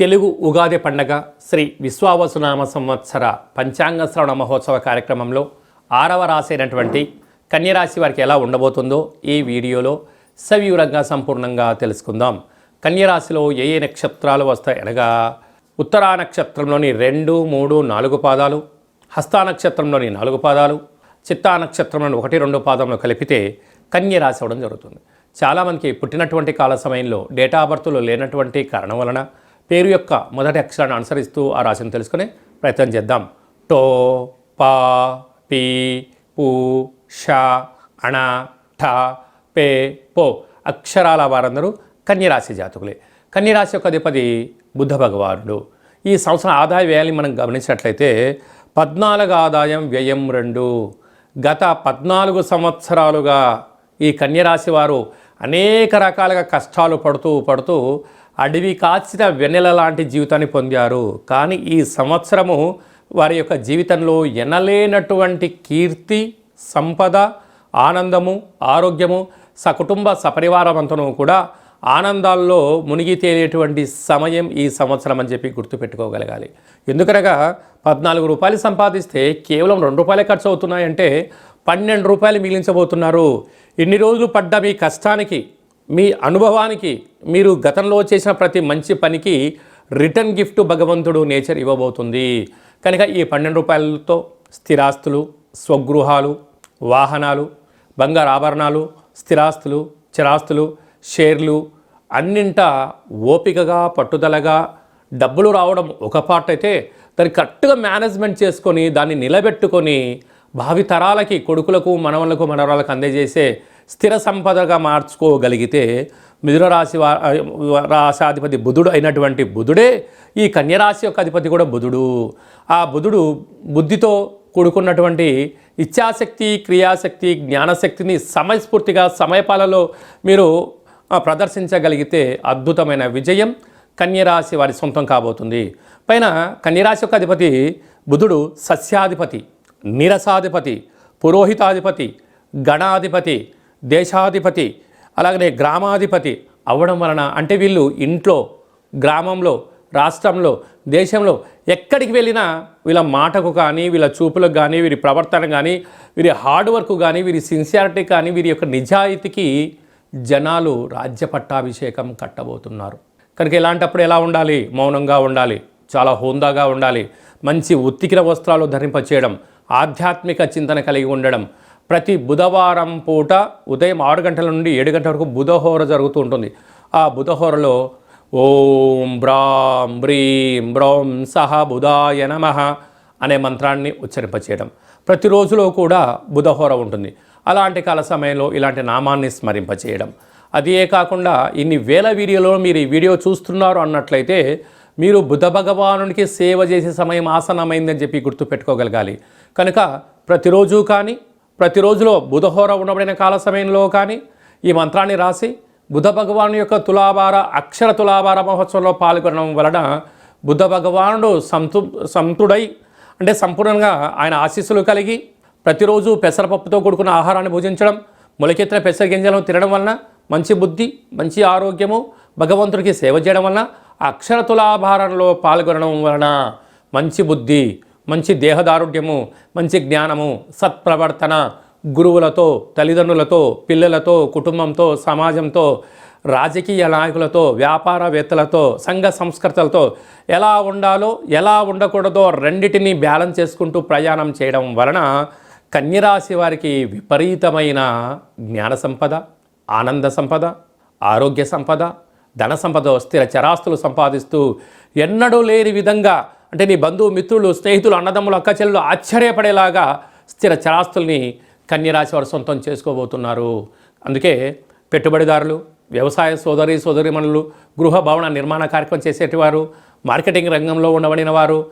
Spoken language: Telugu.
తెలుగు ఉగాది పండగ శ్రీ విశ్వావసునామ సంవత్సర పంచాంగ శ్రవణ మహోత్సవ కార్యక్రమంలో ఆరవ రాశి అయినటువంటి కన్యరాశి వారికి ఎలా ఉండబోతుందో ఈ వీడియోలో సవివరంగా సంపూర్ణంగా తెలుసుకుందాం. కన్యరాశిలో ఏ ఏ నక్షత్రాలు వస్తాయి? అనగా ఉత్తరా నక్షత్రంలోని రెండు మూడు నాలుగు పాదాలు హస్తా నక్షత్రంలోని నాలుగు పాదాలు చిత్తా నక్షత్రంలోని ఒకటి రెండు పాదంలో కలిపితే కన్యరాశి అవ్వడం జరుగుతుంది. చాలామందికి పుట్టినటువంటి కాల సమయంలో డేటా ఆఫ్ బర్త్లో లేనటువంటి కారణం వలన పేరు యొక్క మొదటి అక్షరాన్ని అనుసరిస్తూ ఆ రాశిని తెలుసుకునే ప్రయత్నం చేద్దాం. టో పా పి పు ష అణ ఠ పే పో అక్షరాల వారందరూ కన్యరాశి జాతకులే. కన్యరాశి యొక్క అధిపతి బుద్ధ భగవానుడు. ఈ సంవత్సరం ఆదాయ వ్యయాన్ని మనం గమనించినట్లయితే పద్నాలుగు ఆదాయం వ్యయం రెండు. గత పద్నాలుగు సంవత్సరాలుగా ఈ కన్యరాశి వారు అనేక రకాలుగా కష్టాలు పడుతూ పడుతూ అడవి కాచిన వెన్నెల లాంటి జీవితాన్ని పొందారు. కానీ ఈ సంవత్సరము వారి యొక్క జీవితంలో ఎనలేనటువంటి కీర్తి సంపద ఆనందము ఆరోగ్యము సకుటుంబ సపరివారమంతను కూడా ఆనందాల్లో మునిగి తేలేటువంటి సమయం ఈ సంవత్సరం అని చెప్పి గుర్తుపెట్టుకోగలగాలి. ఎందుకనగా పద్నాలుగు రూపాయలు సంపాదిస్తే కేవలం రెండు రూపాయలే ఖర్చు అవుతున్నాయంటే పన్నెండు రూపాయలు మిగిలించబోతున్నారు. ఇన్ని రోజులు పడ్డ మీ కష్టానికి మీ అనుభవానికి మీరు గతంలో చేసిన ప్రతి మంచి పనికి రిటర్న్ గిఫ్ట్ భగవంతుడు నేచర్ ఇవ్వబోతుంది. కనుక ఈ పన్నెండు రూపాయలతో స్థిరాస్తులు స్వగృహాలు వాహనాలు బంగారు ఆభరణాలు స్థిరాస్తులు చిరాస్తులు షేర్లు అన్నింట ఓపికగా పట్టుదలగా డబ్బులు రావడం ఒక పార్ట్ అయితే దాన్ని కరెక్ట్గా మేనేజ్మెంట్ చేసుకొని దాన్ని నిలబెట్టుకొని భావితరాలకి కొడుకులకు మనవలకు మనవరాలకు అందజేసే స్థిర సంపదగా మార్చుకోగలిగితే మిథునరాశి రాశాధిపతి బుధుడు అయినటువంటి బుధుడే ఈ కన్యరాశి యొక్క అధిపతి కూడా బుధుడు. ఆ బుధుడు బుద్ధితో కూడుకున్నటువంటి ఇచ్ఛాశక్తి క్రియాశక్తి జ్ఞానశక్తిని సమయస్ఫూర్తిగా సమయపాలలో మీరు ప్రదర్శించగలిగితే అద్భుతమైన విజయం కన్యరాశి వారి సొంతం కాబోతుంది. పైన కన్యరాశి యొక్క అధిపతి బుధుడు సస్యాధిపతి నిరసాధిపతి పురోహితాధిపతి గణాధిపతి దేశాధిపతి అలాగనే గ్రామాధిపతి అవ్వడం వలన అంటే వీళ్ళు ఇంట్లో గ్రామంలో రాష్ట్రంలో దేశంలో ఎక్కడికి వెళ్ళినా వీళ్ళ మాటకు కానీ వీళ్ళ చూపులకు కానీ వీరి ప్రవర్తన కానీ వీరి హార్డ్ వర్క్ కానీ వీరి సిన్సియారిటీ కానీ వీరి యొక్క నిజాయితీకి జనాలు రాజ్య పట్టాభిషేకం కట్టబోతున్నారు. కనుక ఇలాంటప్పుడు ఎలా ఉండాలి? మౌనంగా ఉండాలి చాలా హోందాగా ఉండాలి మంచి ఉత్తికిన వస్త్రాలు ధరింపచేయడం ఆధ్యాత్మిక చింతన కలిగి ఉండడం ప్రతి బుధవారం పూట ఉదయం ఆరు గంటల నుండి ఏడు గంటల వరకు బుధహోర జరుగుతూ ఉంటుంది. ఆ బుధహోరలో ఓం బ్రాం బ్రీం బ్రౌం సహ బుధాయ నమః అనే మంత్రాన్ని ఉచ్చరింపచేయడం. ప్రతిరోజులో కూడా బుధహోర ఉంటుంది. అలాంటి కాల సమయంలో ఇలాంటి నామాన్ని స్మరింపచేయడం. అదే కాకుండా ఇన్ని వేల వీడియోలో మీరు ఈ వీడియో చూస్తున్నారు అన్నట్లయితే మీరు బుధ భగవానునికి సేవ చేసే సమయం ఆసనమైందని చెప్పి గుర్తుపెట్టుకోగలగాలి. కనుక ప్రతిరోజు కానీ ప్రతిరోజులో బుధహోర ఉండబడిన కాల సమయంలో కానీ ఈ మంత్రాన్ని రాసి బుధ భగవాను యొక్క తులాభార అక్షర తులాభార మహోత్సవంలో పాల్గొనడం వలన బుద్ధ భగవానుడు సంతు సంతుడై అంటే సంపూర్ణంగా ఆయన ఆశీస్సులు కలిగి ప్రతిరోజు పెసరపప్పుతో కూడుకున్న ఆహారాన్ని భుజించడం మొలకెత్తిన పెసర గింజలను తినడం వలన మంచి బుద్ధి మంచి ఆరోగ్యము భగవంతుడికి సేవ చేయడం వలన అక్షర తులాభారంలో పాల్గొనడం వలన మంచి బుద్ధి. మంచి దేహదారుఢ్యము మంచి జ్ఞానము సత్ప్రవర్తన గురువులతో తల్లిదండ్రులతో పిల్లలతో కుటుంబంతో సమాజంతో రాజకీయ నాయకులతో వ్యాపారవేత్తలతో సంఘ సంస్కృతలతో ఎలా ఉండాలో ఎలా ఉండకూడదో రెండిటిని బ్యాలెన్స్ చేసుకుంటూ ప్రయాణం చేయడం వలన కన్యరాశి వారికి విపరీతమైన జ్ఞాన సంపద ఆనంద సంపద ఆరోగ్య సంపద ధన సంపద స్థిర చరాస్తులు సంపాదిస్తూ ఎన్నడూ లేని విధంగా అంటే నీ బంధువు మిత్రులు స్నేహితులు అన్నదమ్ములు అక్కచెల్లెలు ఆశ్చర్యపడేలాగా స్థిర చరాస్తుల్ని కన్యరాశి వారు సొంతం చేసుకోబోతున్నారు. అందుకే పెట్టుబడిదారులు వ్యవసాయ సోదరి సోదరిమణులు గృహ భవన నిర్మాణ కార్యక్రమం చేసేటివారు మార్కెటింగ్ రంగంలో ఉండబడిన వారు